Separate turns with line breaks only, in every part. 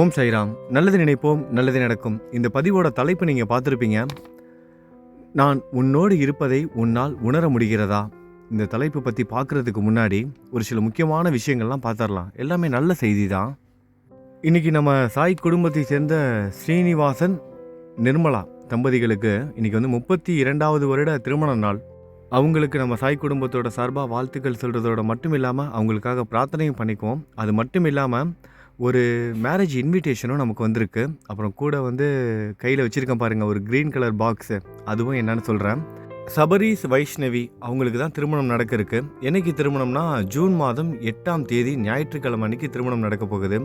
ஓம் சைராம் நல்லது நினைப்போம் நல்லது நடக்கும். இந்த பதிவோட தலைப்பு நீங்கள் பார்த்துருப்பீங்க. நான் உன்னோடு இருப்பதை உன்னால் உணர முடிகிறதா? இந்த தலைப்பு பற்றி பார்க்குறதுக்கு முன்னாடி ஒரு சில முக்கியமான விஷயங்கள்லாம் பார்த்துடலாம். எல்லாமே நல்ல செய்தி தான் இன்றைக்கி நம்ம சாய் குடும்பத்தை சேர்ந்த ஸ்ரீனிவாசன் நிர்மலா தம்பதிகளுக்கு இன்றைக்கி வந்து முப்பத்தி இரண்டாவது வருட திருமண நாள். அவங்களுக்கு நம்ம சாய் குடும்பத்தோட சார்பாக வாழ்த்துக்கள் சொல்கிறதோட மட்டும் இல்லாமல் அவங்களுக்காக பிரார்த்தனையும் பண்ணிக்குவோம். அது மட்டும் இல்லாமல் ஒரு மேரேஜ் இன்விடேஷனும் நமக்கு வந்திருக்கு. அப்புறம் கூட வந்து கையில் வச்சுருக்கேன் பாருங்கள் ஒரு க்ரீன் கலர் பாக்ஸு அதுவும் என்னென்னு சொல்கிறேன் சபரீஸ் வைஷ்ணவி அவங்களுக்கு தான் திருமணம் நடக்க இருக்கு என்னைக்கு திருமணம்னா ஜூன் மாதம் எட்டாம் தேதி ஞாயிற்றுக்கிழமை அன்னைக்கு திருமணம் நடக்க போகுது.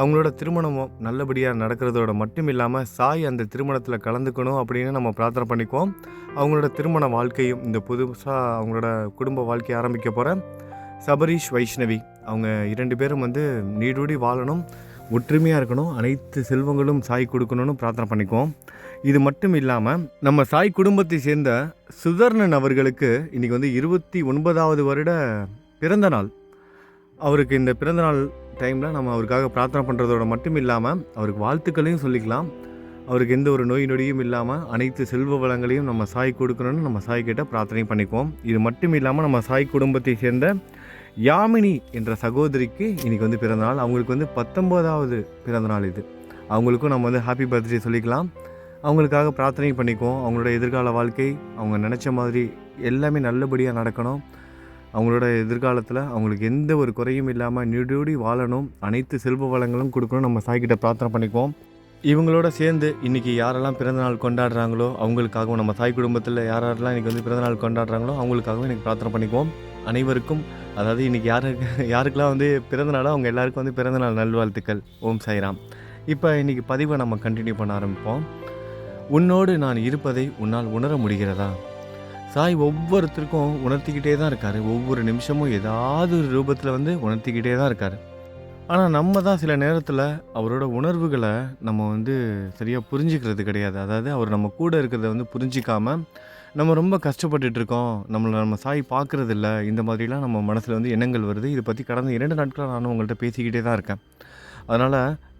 அவங்களோட திருமணமும் நல்லபடியாக நடக்கிறதோட மட்டும் இல்லாமல் சாய் அந்த திருமணத்தில் கலந்துக்கணும் அப்படின்னு நம்ம பிரார்த்தனை பண்ணிக்குவோம். அவங்களோட திருமண வாழ்க்கையும் இந்த புதுசாக அவங்களோட குடும்ப வாழ்க்கையை ஆரம்பிக்க போகிற சபரீஷ் வைஷ்ணவி. அவங்க இரண்டு பேரும் வந்து நீடூடி வாழணும் ஒற்றுமையாக இருக்கணும் அனைத்து செல்வங்களும் சாய் கொடுக்கணும்னு பிரார்த்தனை பண்ணிக்குவோம். இது மட்டும் இல்லாமல் நம்ம சாய் குடும்பத்தை சேர்ந்த சுதர்ணன் அவர்களுக்கு இன்றைக்கி வந்து இருபத்தி ஒன்பதாவது வருட பிறந்த நாள். அவருக்கு இந்த பிறந்த நாள் டைமில் நம்ம அவருக்காக பிரார்த்தனை பண்ணுறதோட மட்டும் இல்லாமல் அவருக்கு வாழ்த்துக்களையும் சொல்லிக்கலாம். அவருக்கு எந்த ஒரு நோய் நொடியும் இல்லாமல் அனைத்து செல்வ வளங்களையும் நம்ம சாய் கொடுக்கணும்னு நம்ம சாய் கிட்ட பிரார்த்தனை பண்ணிக்குவோம். இது மட்டும் இல்லாமல் நம்ம சாய் குடும்பத்தை சேர்ந்த யாமினி என்ற சகோதரிக்கு இன்றைக்கி வந்து பிறந்தநாள். அவங்களுக்கு வந்து பத்தொம்போதாவது பிறந்தநாள் இது. அவங்களுக்கும் நம்ம வந்து ஹாப்பி பர்த்டே சொல்லிக்கலாம். அவங்களுக்காக பிரார்த்தனை பண்ணிக்குவோம். அவங்களோட எதிர்கால வாழ்க்கை அவங்க நினச்ச மாதிரி எல்லாமே நல்லபடியாக நடக்கணும். அவங்களோட எதிர்காலத்தில் அவங்களுக்கு எந்த ஒரு குறையும் இல்லாமல் நிடுடி வாழணும். அனைத்து செல்வ வளங்களும் கொடுக்கணும். நம்ம சாய்கிட்ட பிரார்த்தனை பண்ணிக்குவோம். இவங்களோட சேர்ந்து இன்றைக்கி யாரெல்லாம் பிறந்தநாள் கொண்டாடுறாங்களோ அவங்களுக்காகவும் நம்ம சாய் குடும்பத்தில் யாரெல்லாம் இன்றைக்கி வந்து பிறந்தநாள் கொண்டாடுறாங்களோ அவங்களுக்காகவும் இன்றைக்கி பிரார்த்தனை பண்ணிக்குவோம். அனைவருக்கும் அதாவது இன்றைக்கி யாருக்கு யாருக்கெல்லாம் வந்து பிறந்தநாளோ அவங்க எல்லாருக்கும் வந்து பிறந்தநாள் நல்வாழ்த்துக்கள். ஓம் சாய்ராம். இப்போ இன்றைக்கி பதிவை நம்ம கண்டினியூ பண்ண ஆரம்பிப்போம். உன்னோடு நான் இருப்பதை உன்னால் உணர முடிகிறதா? சாய் ஒவ்வொருத்தருக்கும் உணர்த்திக்கிட்டே தான் இருக்கார். ஒவ்வொரு நிமிஷமும் ஏதாவது ஒரு ரூபத்தில் வந்து உணர்த்திக்கிட்டே தான் இருக்கார். ஆனால் நம்ம தான் சில நேரத்தில் அவரோட உணர்வுகளை நம்ம வந்து சரியாக புரிஞ்சுக்கிறது கிடையாது. அதாவது அவர் நம்ம கூட இருக்கிறத வந்து புரிஞ்சிக்காமல் நம்ம ரொம்ப கஷ்டப்பட்டுட்டு இருக்கோம் நம்மளை நம்ம சாய் பார்க்குறது இல்லை இந்த மாதிரிலாம் நம்ம மனசில் வந்து எண்ணங்கள் வருது. இதை பற்றி கடந்த இரண்டு நாட்களாக நானும் உங்கள்கிட்ட பேசிக்கிட்டே தான் இருக்கேன். அதனால்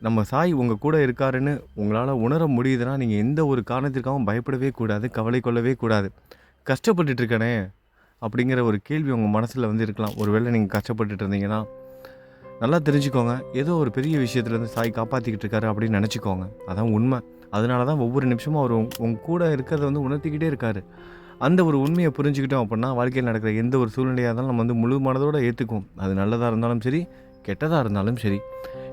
நம்ம சாய் உங்கள் கூட இருக்காருன்னு உங்களால் உணர முடியுதுன்னா நீங்கள் எந்த ஒரு காரணத்திற்காகவும் பயப்படவே கூடாது கவலை கொள்ளவே கூடாது. கஷ்டப்பட்டுட்டு இருக்கனே அப்படிங்கிற ஒரு கேள்வி உங்கள் மனசில் வந்து இருக்கலாம். ஒருவேளை நீங்கள் கஷ்டப்பட்டுட்டு இருந்தீங்கன்னா நல்லா தெரிஞ்சுக்கோங்க. ஏதோ ஒரு பெரிய விஷயத்துலேருந்து சாய் காப்பாற்றிக்கிட்டு இருக்காரு அப்படின்னு நினச்சிக்கோங்க. அதான் உண்மை. அதனால தான் ஒவ்வொரு நிமிஷமும் அவர் உங்க கூட இருக்கிறத வந்து உணர்த்திக்கிட்டே இருக்காரு. அந்த ஒரு உண்மையை புரிஞ்சுக்கிட்டோம் அப்படின்னா வாழ்க்கையில் நடக்கிற எந்த ஒரு சூழ்நிலையாக இருந்தாலும் நம்ம வந்து முழு மனதோடு ஏற்றுக்குவோம் அது நல்லதாக இருந்தாலும் சரி கெட்டதாக இருந்தாலும் சரி.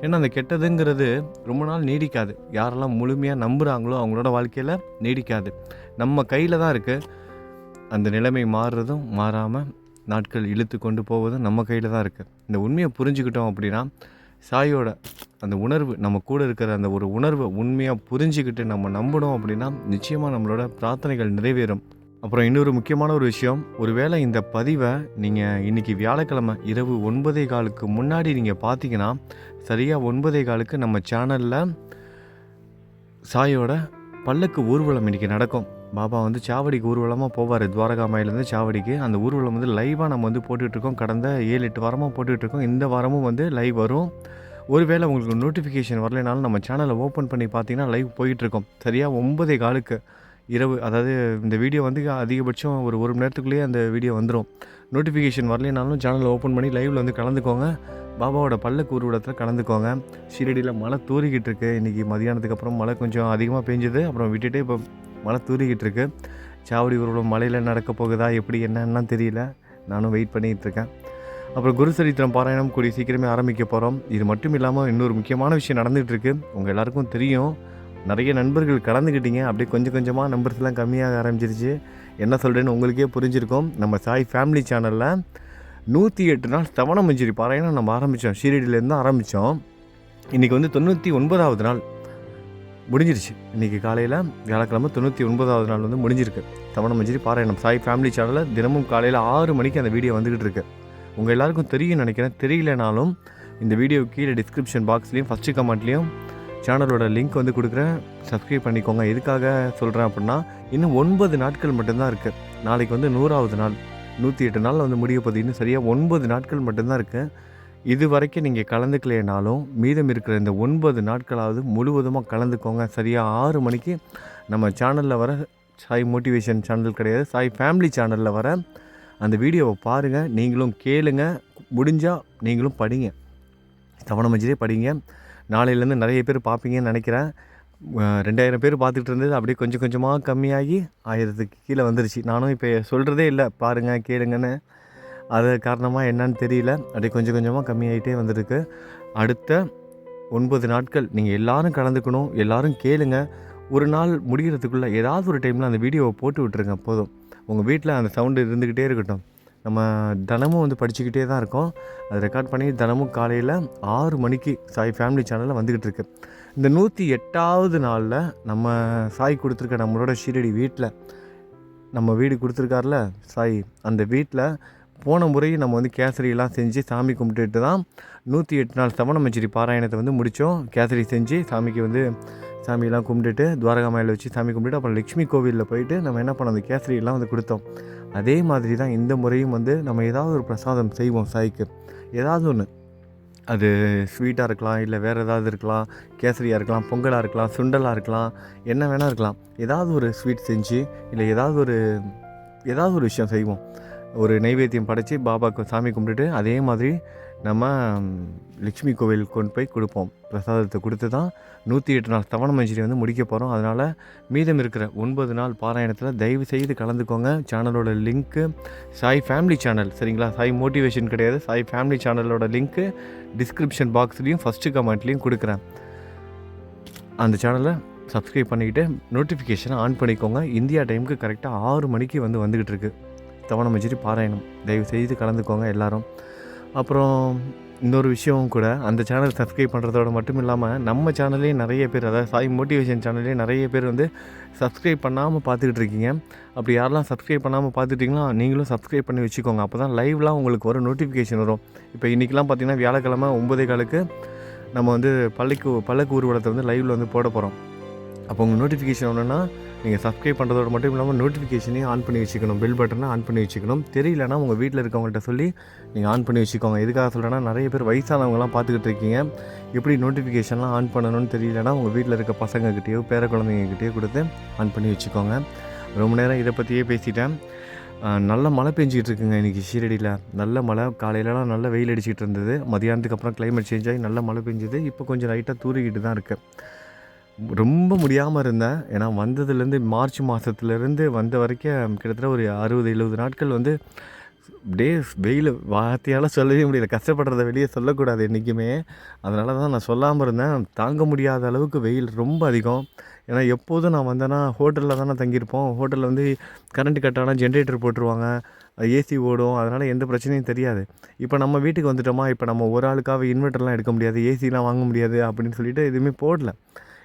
ஏன்னா அந்த கெட்டதுங்கிறது ரொம்ப நாள் நீடிக்காது. யாரெல்லாம் முழுமையாக நம்புகிறாங்களோ அவங்களோட வாழ்க்கையில் நீடிக்காது. நம்ம கையில் தான் இருக்குது அந்த நிலைமை மாறுறதும் மாறாமல் நாட்கள் இழுத்து கொண்டு போவதும் நம்ம கையில் தான் இருக்குது இந்த உண்மையை புரிஞ்சுக்கிட்டோம் அப்படின்னா சாயோட அந்த உணர்வு நம்ம கூட இருக்கிற அந்த ஒரு உணர்வை உண்மையாக புரிஞ்சுக்கிட்டு நம்ம நம்பணும் அப்படின்னா நிச்சயமாக நம்மளோட பிரார்த்தனைகள் நிறைவேறும். அப்புறம் இன்னொரு முக்கியமான ஒரு விஷயம் ஒருவேளை இந்த பதிவை நீங்கள் இன்றைக்கி வியாழக்கிழமை இரவு ஒன்பதே காலுக்கு முன்னாடி நீங்கள் பார்த்தீங்கன்னா சரியாக ஒன்பதே காலுக்கு நம்ம சேனலில் சாயோட பல்லக்கு ஊர்வலம் இன்றைக்கி நடக்கும். பாபா வந்து சாவடிக்கு ஊர்வலமாக போவார். துவாரகாமாயிலேருந்து சாவடிக்கு. அந்த ஊர்வலம் வந்து லைவாக நம்ம வந்து போட்டுட்ருக்கோம் கடந்த ஏழு எட்டு வாரமாக போட்டுட்ருக்கோம் இந்த வாரமும் வந்து லைவ் வரும். ஒருவேளை உங்களுக்கு நோட்டிஃபிகேஷன் வரலைனாலும் நம்ம சேனலை ஓப்பன் பண்ணி பார்த்தீங்கன்னா லைவ் போயிட்டுருக்கோம் சரியாக ஒன்பதே காலுக்கு இரவு. அதாவது இந்த வீடியோ வந்து அதிகபட்சம் ஒரு ஒரு மணி நேரத்துக்குள்ளேயே அந்த வீடியோ வந்துடும் நோட்டிஃபிகேஷன் வரலைனாலும் சேனலை ஓப்பன் பண்ணி லைவில் வந்து கலந்துக்கோங்க. பாபாவோட பல்லக்கு ஊர்வலத்தில் கலந்துக்கோங்க. ஷீரடியில் மழை தூறிக்கிட்டு இருக்கு. இன்றைக்கி மதியானத்துக்கு அப்புறம் மழை கொஞ்சம் அதிகமாக பெஞ்சுது அப்புறம் விட்டுட்டே இப்போ மழை தூரிக்கிட்டு இருக்கு. சாவடி ஊர்வலம் மலையில் நடக்க போகுதா எப்படி என்னன்னா தெரியல. நானும் வெயிட் பண்ணிகிட்டு இருக்கேன். அப்புறம் குரு சரித்திரம் பாராயணம் கூடிய சீக்கிரமே ஆரம்பிக்க போகிறோம் இது மட்டும் இல்லாமல் இன்னொரு முக்கியமான விஷயம் நடந்துகிட்டு இருக்கு. உங்கள் எல்லாருக்கும் தெரியும். நிறைய நண்பர்கள் கலந்துக்கிட்டீங்க அப்படியே கொஞ்சம் கொஞ்சமாக நம்பர்ஸ்லாம் கம்மியாக ஆரம்பிச்சிருச்சு. என்ன சொல்கிறேன்னு உங்களுக்கே புரிஞ்சிருக்கும். நம்ம சாய் ஃபேமிலி சேனலில் நூற்றி எட்டு நாள் தவணமஞ்சிரி பாராயணம் நம்ம ஆரம்பித்தோம் ஷீரடியிலேருந்து ஆரம்பித்தோம் இன்றைக்கி வந்து தொண்ணூற்றி ஒன்பதாவது நாள். முடிஞ்சிருச்சு. இன்றைக்கி காலையில் வியாழக்கிழமை தொண்ணூற்றி ஒன்பதாவது நாள் வந்து முடிஞ்சிருக்கு. தவண மஞ்சரி பாராயணம். சாய் ஃபேமிலி சேனலில் தினமும் காலையில் ஆறு மணிக்கு அந்த வீடியோ வந்துக்கிட்டு இருக்கு. உங்கள் எல்லாருக்கும் தெரியும் நினைக்கிறேன். தெரியலனாலும் இந்த வீடியோ கீழே டிஸ்கிரிப்ஷன் பாக்ஸ்லேயும் ஃபஸ்ட்டு கமெண்ட்லேயும் சேனலோட லிங்க் வந்து கொடுக்குறேன். சப்ஸ்கிரைப் பண்ணிக்கோங்க. எதுக்காக சொல்கிறேன் அப்படின்னா இன்னும் ஒன்பது நாட்கள் மட்டும்தான் இருக்குது நாளைக்கு வந்து நூறாவது நாள். நூற்றி எட்டு நாளில் வந்து முடிய போகுது. இன்னும் சரியாக ஒன்பது நாட்கள் மட்டும்தான் இருக்குது இது வரைக்கும் நீங்கள் கலந்துக்கலைனாலும் மீதம் இருக்கிற இந்த ஒன்பது நாட்களாவது முழுவதுமாக கலந்துக்கோங்க. சரியாக ஆறு மணிக்கு நம்ம சேனலில் வர சாய் மோட்டிவேஷன் சேனல் கிடையாது. சாய் ஃபேமிலி சேனலில் வர அந்த வீடியோவை பாருங்கள் நீங்களும் கேளுங்க. முடிஞ்சால் நீங்களும் படிங்க. தவணை மஞ்சிலே படிங்க. நாளையிலேருந்து நிறைய பேர் பார்ப்பீங்கன்னு நினைக்கிறேன். ரெண்டாயிரம் பேர் பார்த்துட்டு இருந்தது அப்படியே கொஞ்சம் கொஞ்சமாக கம்மியாகி ஆயிரத்துக்கு கீழே வந்துருச்சு. நானும் இப்போ சொல்கிறதே இல்லை. பாருங்கள் கேளுங்கன்னு. அது காரணமாக என்னன்னு தெரியல. அப்படியே கொஞ்சம் கொஞ்சமாக கம்மியாயிட்டே வந்திருக்கு. அடுத்த ஒன்பது நாட்கள் நீங்கள் எல்லோரும் கலந்துக்கணும் எல்லோரும் கேளுங்க. ஒரு நாள் முடிகிறதுக்குள்ளே ஏதாவது ஒரு டைமில் அந்த வீடியோவை போட்டு விட்டுருங்க போதும். உங்கள் வீட்டில் அந்த சவுண்டு இருந்துக்கிட்டே இருக்கட்டும். நம்ம தினமும் வந்து படிச்சுக்கிட்டே தான் இருக்கோம். அதை ரெக்கார்ட் பண்ணி தினமும் காலையில் ஆறு மணிக்கு சாய் ஃபேமிலி சேனலில் வந்துக்கிட்டு இருக்கு. இந்த நூற்றி எட்டாவது நாளில் நம்ம சாய் கொடுத்துருக்க நம்மளோட ஷீரடி வீட்டில் நம்ம வீடு கொடுத்துருக்காருல சாய் அந்த வீட்டில் போன முறை நம்ம வந்து கேசரியெல்லாம் செஞ்சு சாமி கும்பிட்டுட்டு தான் நூற்றி எட்டு நாள் சவணமஞ்சிரி பாராயணத்தை வந்து முடித்தோம். கேசரி செஞ்சு சாமிக்கு வந்து சாமியெல்லாம் கும்பிட்டுட்டு துவாரகா மாயில் வச்சு சாமி கும்பிட்டு அப்புறம் லக்ஷ்மி கோவிலில் போயிட்டு நம்ம என்ன பண்ணோம்? அந்த கேசரியெல்லாம் வந்து கொடுத்தோம். அதே மாதிரி தான் இந்த முறையும் வந்து நம்ம ஏதாவது ஒரு பிரசாதம் செய்வோம் சாய்க்கு. ஏதாவது ஒன்று அது ஸ்வீட்டாக இருக்கலாம் இல்லை வேறு ஏதாவது இருக்கலாம் கேசரியாக இருக்கலாம் பொங்கலாக இருக்கலாம் சுண்டலாக இருக்கலாம் என்ன வேணால் இருக்கலாம். ஏதாவது ஒரு ஸ்வீட் செஞ்சு இல்லை ஏதாவது ஒரு ஏதாவது ஒரு விஷயம் செய்வோம். ஒரு நைவேத்தியம் படைத்து பாபாவுக்கு சாமி கும்பிட்டுட்டு அதே மாதிரி நம்ம லட்சுமி லக்ஷ்மி கோவில் கொண்டு போய் கொடுப்போம். பிரசாதத்தை கொடுத்து தான் நூற்றி எட்டு நாள் தவண மஞ்சரி வந்து முடிக்க போகிறோம் அதனால் மீதம் இருக்கிற ஒன்பது நாள் பாராயணத்தில் தயவு செய்து கலந்துக்கோங்க. சேனலோட லிங்க்கு சாய் ஃபேமிலி சேனல் சரிங்களா? சாய் மோட்டிவேஷன் கிடையாது. சாய் ஃபேமிலி சேனலோட லிங்க்கு டிஸ்கிரிப்ஷன் பாக்ஸ்லேயும் ஃபஸ்ட்டு கமெண்ட்லேயும் கொடுக்குறேன். அந்த சேனலை சப்ஸ்கிரைப் பண்ணிக்கிட்டு நோட்டிஃபிகேஷனை ஆன் பண்ணிக்கோங்க. இந்தியா டைமுக்கு கரெக்டாக ஆறு மணிக்கு வந்து வந்துக்கிட்டு இருக்குது தவணம் வச்சுட்டு பாராயணம். தயவு செய்து கலந்துக்கோங்க எல்லாரும். அப்புறம் இன்னொரு விஷயம் கூட அந்த சேனல் சப்ஸ்கிரைப் பண்ணுறதோட மட்டும் இல்லாமல் நம்ம சேனல்லே நிறைய பேர் அதாவது சாய் மோட்டிவேஷன் சேனல்லே நிறைய பேர் வந்து சப்ஸ்கிரைப் பண்ணாமல் பார்த்துக்கிட்டு இருக்கீங்க. அப்படி யாரெல்லாம் சப்ஸ்கிரைப் பண்ணாமல் பார்த்துட்டீங்களோ நீங்களும் சப்ஸ்கிரைப் பண்ணி வச்சுக்கோங்க. அப்போ தான் லைவ்லாம் உங்களுக்கு வரும் நோட்டிஃபிகேஷன் வரும். இப்போ இன்றைக்கெலாம் பார்த்தீங்கன்னா வியாழக்கிழமை ஒம்பதே காலுக்கு நம்ம வந்து பள்ளிக்கு பல்லக்கு ஊர்வலத்தை வந்து லைவில் வந்து போட போகிறோம் அப்போ உங்கள் நோட்டிஃபிகேஷன் ஒன்றுன்னா நீங்கள் சப்ஸ்கிரைப் பண்ணுறதோட மட்டும் இல்லாமல் நோட்டிஃபிகேஷனையும் ஆன் பண்ணி வச்சுக்கணும். பெல் பட்டனை ஆன் பண்ணி வச்சுக்கணும். தெரியலனா உங்கள் வீட்டில் இருக்கவங்கள்ட்ட சொல்லி நீங்கள் ஆன் பண்ணி வச்சுக்கோங்க. எதுக்காக சொல்கிறேன்னா நிறைய பேர் வயசானவங்களாம் பார்த்துக்கிட்டு இருக்கீங்க. எப்படி நோட்டிஃபிகேஷன்லாம் ஆன் பண்ணணும்னு தெரியலனா உங்கள் வீட்டில் இருக்க பசங்கக்கிட்டேயோ பேர குழந்தைங்கக்கிட்டேயோ கொடுத்து ஆன் பண்ணி வச்சுக்கோங்க. ரொம்ப நேரம் இதை பற்றியே பேசிட்டேன். நல்ல மழை பெஞ்சிக்கிட்டு இருக்குங்க இன்றைக்கி ஷீரடியில். நல்ல மழை. காலையிலலாம் நல்ல வெயில் அடிச்சிட்டு இருந்தது. மதியானத்துக்கு அப்புறம் கிளைமேட் சேஞ்ச் ஆகி நல்ல மழை பெஞ்சுது. இப்போ கொஞ்சம் லைட்டாக தூரிக்கிட்டு தான் இருக்குது ரொம்ப முடியாமல் இருந்தேன். ஏன்னா வந்ததுலேருந்து மார்ச் மாதத்துலேருந்து வந்த வரைக்கும் கிட்டத்தட்ட ஒரு அறுபது எழுபது நாட்கள் வந்து டே வெயில் வார்த்தையால் சொல்லவே முடியல. கஷ்டப்படுறத வெளியே சொல்லக்கூடாது என்றைக்குமே. அதனால தான் நான் சொல்லாமல் இருந்தேன். தாங்க முடியாத அளவுக்கு வெயில் ரொம்ப அதிகம். ஏன்னா எப்போதும் நான் வந்தேன்னா ஹோட்டலில் தானே தங்கியிருப்போம். ஹோட்டலில் வந்து கரண்ட் கட் ஆனால் ஜென்ரேட்டர் போட்டுருவாங்க. ஏசி ஓடும். அதனால் எந்த பிரச்சனையும் தெரியாது. இப்போ நம்ம வீட்டுக்கு வந்துட்டோமா? இப்போ நம்ம ஒரு ஆளுக்காக இன்வெர்டர்லாம் எடுக்க முடியாது. ஏசிலாம் வாங்க முடியாது அப்படின்னு சொல்லிட்டு எதுவுமே போடல.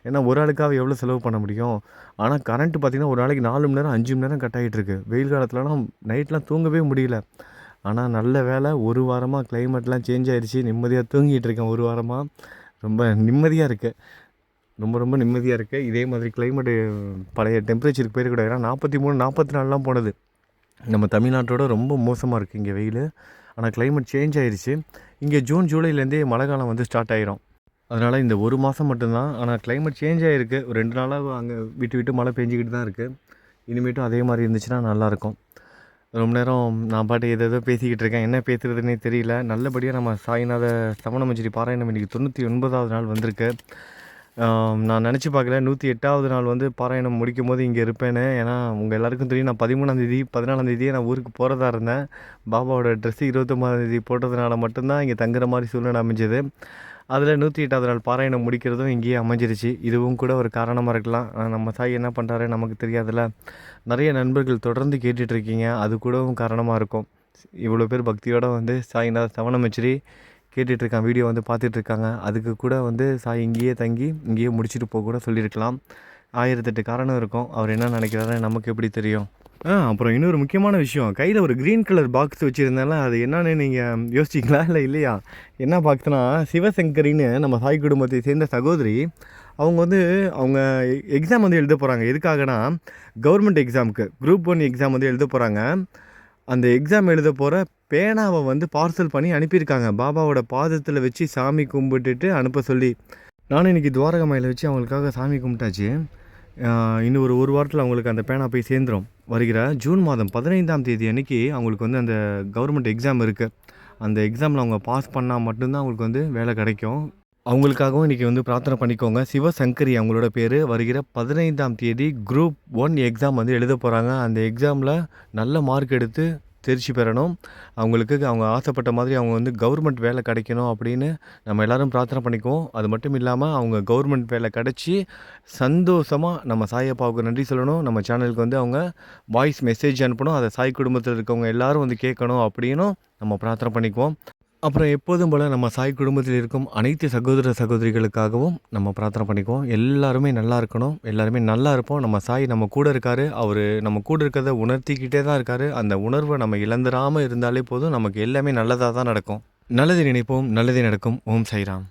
ஏன்னா ஒரு ஆளுக்காக எவ்வளோ செலவு பண்ண முடியும்? ஆனால் கரண்ட்டு பார்த்திங்கன்னா ஒரு நாளைக்கு நாலு மணி நேரம் அஞ்சு மணி நேரம் கட் ஆகிட்டு இருக்கு வெயில் காலத்துலலாம் நைட்லாம் தூங்கவே முடியல. ஆனால் நல்ல வேலை ஒரு வாரமாக கிளைமேட்லாம் சேஞ்ச் ஆகிடுச்சி நிம்மதியாக தூங்கிட்டு இருக்கேன் ஒரு வாரமாக ரொம்ப நிம்மதியாக இருக்குது ரொம்ப ரொம்ப நிம்மதியாக இருக்குது இதே மாதிரி கிளைமேட்டு பழைய டெம்பரேச்சருக்கு போயிருக்கூடாது ஏன்னா நாற்பத்தி மூணு நாற்பத்தி நாலுலாம் போனது. நம்ம தமிழ்நாட்டோட ரொம்ப மோசமாக இருக்குது இங்கே வெயில். ஆனால் கிளைமேட் சேஞ்ச் ஆயிடுச்சு இங்கே ஜூன் ஜூலைலேருந்தே மழை காலம் வந்து ஸ்டார்ட் ஆயிரும். அதனால் இந்த ஒரு மாதம் மட்டும்தான். ஆனால் கிளைமேட் சேஞ்ச் ஆகிருக்கு ஒரு ரெண்டு நாளாக அங்கே விட்டு விட்டு மழை பெஞ்சிக்கிட்டு தான் இருக்குது இனிமேட்டும் அதே மாதிரி இருந்துச்சுன்னா நல்லாயிருக்கும் ரொம்ப நேரம் நான் பாட்டு எதோ பேசிக்கிட்டு இருக்கேன். என்ன பேசுகிறதுனே தெரியல. நல்லபடியாக நம்ம சாய்நாத சமணமஞ்சரி பாராயணம் இன்றைக்கி தொண்ணூற்றி ஒன்பதாவது நாள் வந்திருக்கு. நான் நினச்சி பார்க்கல. நூற்றி எட்டாவது நாள் வந்து பாராயணம் முடிக்கும் போது இங்கே இருப்பேன்னு. ஏன்னா உங்கள் எல்லாருக்கும் தெரியும். நான் பதிமூணாந்தேதி பதினாலாந்தேதியே நான் ஊருக்கு போகிறதா இருந்தேன். பாபாவோட ட்ரெஸ்ஸு இருபத்தொம்பதாந்தேதி போட்டதுனால மட்டும்தான் இங்கே தங்குற மாதிரி சூழ்நிலை அமைஞ்சது. அதில் நூற்றி எட்டாவது நாள் பாராயணம் முடிக்கிறதும் இங்கேயே அமைஞ்சிருச்சு. இதுவும் கூட ஒரு காரணமாக இருக்கலாம். ஆனால் நம்ம சாய் என்ன பண்ணுறாரு நமக்கு தெரியாதுல்ல. நிறைய நண்பர்கள் தொடர்ந்து கேட்டுட்ருக்கீங்க அது கூடவும் காரணமாக இருக்கும். இவ்வளோ பேர் பக்தியோடு வந்து சாய்நாத சவணமச்சிரி கேட்டுட்டு இருக்கான். வீடியோ வந்து பார்த்துட்ருக்காங்க அதுக்கு கூட வந்து சாய் இங்கேயே தங்கி இங்கேயே முடிச்சுட்டு போக கூட சொல்லியிருக்கலாம். ஆயிரத்தெட்டு காரணம் இருக்கும். அவர் என்ன நினைக்கிறாரு? நமக்கு எப்படி தெரியும்? ஆ அப்புறம் இன்னொரு முக்கியமான விஷயம். கையில் ஒரு க்ரீன் கலர் பாக்ஸ் வச்சுருந்தால அது என்னன்னு நீங்கள் யோசிச்சிங்களா? இல்லை இல்லையா? என்ன பாக்ஸ்னா சிவசங்கரின்னு நம்ம சாய் குடும்பத்தை சேர்ந்த சகோதரி அவங்க வந்து அவங்க எக்ஸாம் வந்து எழுத போகிறாங்க எதுக்காகனா கவர்மெண்ட் எக்ஸாமுக்கு குரூப் ஒன் எக்ஸாம் வந்து எழுத போகிறாங்க அந்த எக்ஸாம் எழுத போகிற பேனாவை வந்து பார்சல் பண்ணி அனுப்பியிருக்காங்க. பாபாவோட பாதத்தில் வச்சு சாமி கும்பிட்டுட்டு அனுப்ப சொல்லி நானும் இன்றைக்கி துவாரகமாயில் வச்சு அவங்களுக்காக சாமி கும்பிட்டாச்சு. இன்னும் ஒரு ஒரு வாரத்தில் அவங்களுக்கு அந்த பேனா போய் சேர்ந்துரும். வருகிற ஜூன் மாதம் பதினைந்தாம் தேதி அன்னைக்கு அவங்களுக்கு வந்து அந்த கவர்மெண்ட் எக்ஸாம் இருக்குது அந்த எக்ஸாமில் அவங்க பாஸ் பண்ணால் மட்டும்தான் அவங்களுக்கு வந்து வேலை கிடைக்கும். அவங்களுக்காகவும் இன்றைக்கி வந்து பிரார்த்தனை பண்ணிக்கோங்க. சிவசங்கரி அவங்களோட பேர். வருகிற பதினைந்தாம் தேதி குரூப் ஒன் எக்ஸாம் வந்து எழுத போகிறாங்க அந்த எக்ஸாமில் நல்ல மார்க் எடுத்து தேர்ச்சி பெறணும். அவங்களுக்கு அவங்க ஆசைப்பட்ட மாதிரி அவங்க வந்து கவர்மெண்ட் வேலை கிடைக்கணும் அப்படின்னு நம்ம எல்லாரும் பிரார்த்தனை பண்ணிக்குவோம். அது மட்டும் இல்லாமல் அவங்க கவர்மெண்ட் வேலை கிடச்சி சந்தோஷமாக நம்ம சாயப்பாவுக்கு நன்றி சொல்லணும். நம்ம சேனலுக்கு வந்து அவங்க வாய்ஸ் மெசேஜ் அனுப்பணும். அதை சாய் குடும்பத்தில் இருக்கவங்க எல்லாரும் வந்து கேட்கணும் அப்படின்னும் நம்ம பிரார்த்தனை பண்ணிக்குவோம். அப்புறம் எப்போதும் போல் நம்ம சாய் குடும்பத்தில் இருக்கும் அனைத்து சகோதர சகோதரிகளுக்காகவும் நம்ம பிரார்த்தனை பண்ணிக்குவோம். எல்லாருமே நல்லா இருக்கணும். எல்லாருமே நல்லா இருப்போம். நம்ம சாய் நம்ம கூட இருக்காரு. அவர் நம்ம கூட இருக்கிறத உணர்த்திக்கிட்டே தான் இருக்காரு. அந்த உணர்வை நம்ம இழந்துடாமல் இருந்தாலே போதும் நமக்கு எல்லாமே நல்லதாக தான் நடக்கும். நல்லது நினைப்போம். நல்லதே நடக்கும். ஓம் சாய்ராம்.